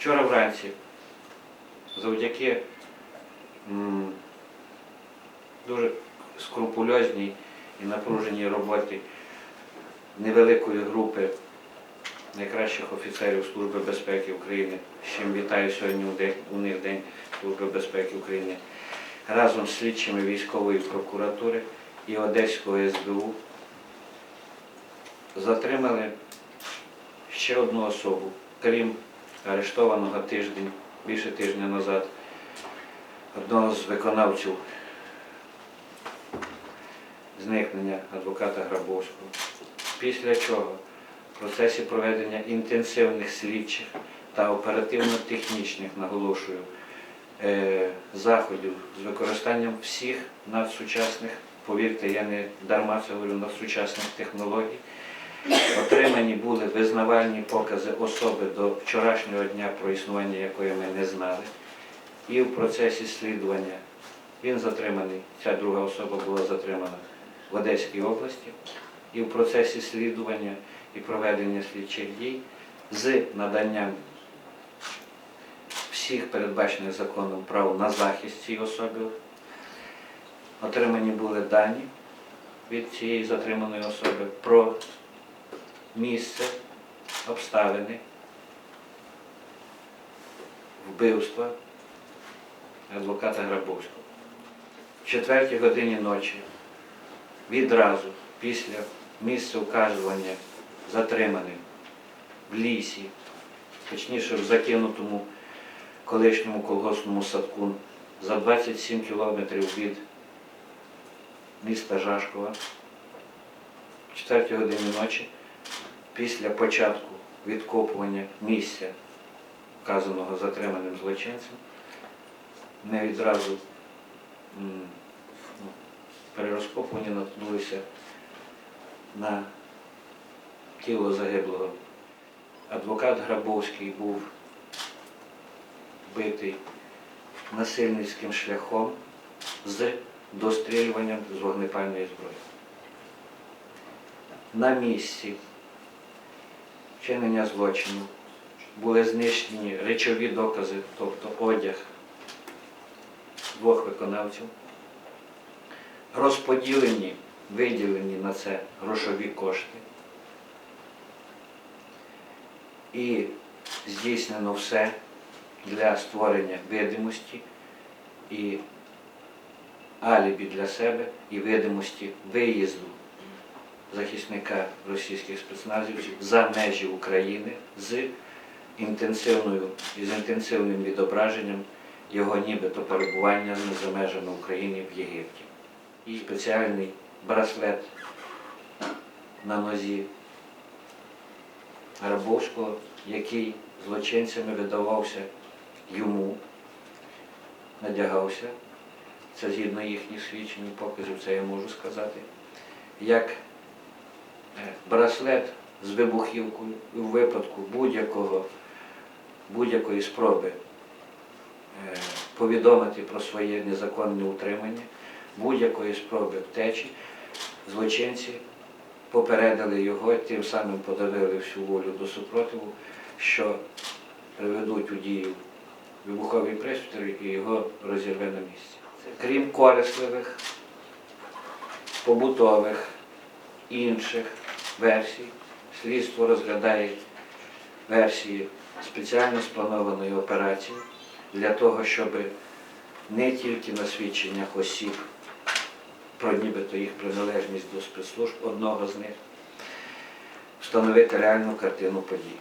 Вчора вранці, завдяки дуже скрупульозній і напруженій роботі невеликої групи найкращих офіцерів Служби безпеки України, з чим вітаю сьогодні у у них День Служби безпеки України, разом з слідчими військової прокуратури і Одеського СБУ затримали ще одну особу, крім арештованого тиждень, більше тижня назад, одного з виконавців зникнення адвоката Грабовського. Після чого в процесі проведення інтенсивних слідчих та оперативно-технічних, наголошую, е, заходів з використанням всіх надсучасних, повірте, я не дарма це говорю, надсучасних технологій, Отримані були визнавальні покази особи до вчорашнього дня, про існування якої ми не знали. І в процесі слідування він затриманий, ця друга особа була затримана в Одеській області. І в процесі слідування і проведення слідчих дій з наданням всіх передбачених законом прав на захист цій особи отримані були дані від цієї затриманої особи про місце, обставини вбивства адвоката Грабовського. В четвертій годині ночі відразу після місця указування затриманим в лісі, точніше в закинутому колишньому колгоспному садку за 27 кілометрів від міста Жашкова, в четвертій годині ночі після початку відкопування місця, вказаного затриманим злочинцем, ми відразу ну, при розкопуванні наткнулися на тіло загиблого. Адвокат Грабовський був вбитий насильницьким шляхом з дострілюванням з вогнепальної зброї. На місці вчинення злочину були знищені речові докази, тобто одяг двох виконавців, розподілені, виділені на це грошові кошти. І здійснено все для створення видимості і алібі для себе і видимості виїзду захисника російських спецназівців за межі України з інтенсивною з інтенсивним відображенням його нібито перебування за межами України в Єгипті. І спеціальний браслет на нозі Грабовського, який злочинцями видавався йому, надягався, це згідно їхніх свідчень і показів, це я можу сказати, як браслет з вибухівкою у випадку будь-якого, будь-якої спроби е, повідомити про своє незаконне утримання, будь-якої спроби втечі, злочинці попередили його, тим самим подавили всю волю до супротиву, що приведуть у дію вибуховий пристрій і його розірве на місці. Крім корисливих, побутових, інших версій, слідство розглядає версії спеціально спланованої операції для того, щоб не тільки на свідченнях осіб про нібито їх приналежність до спецслужб одного з них, встановити реальну картину подій.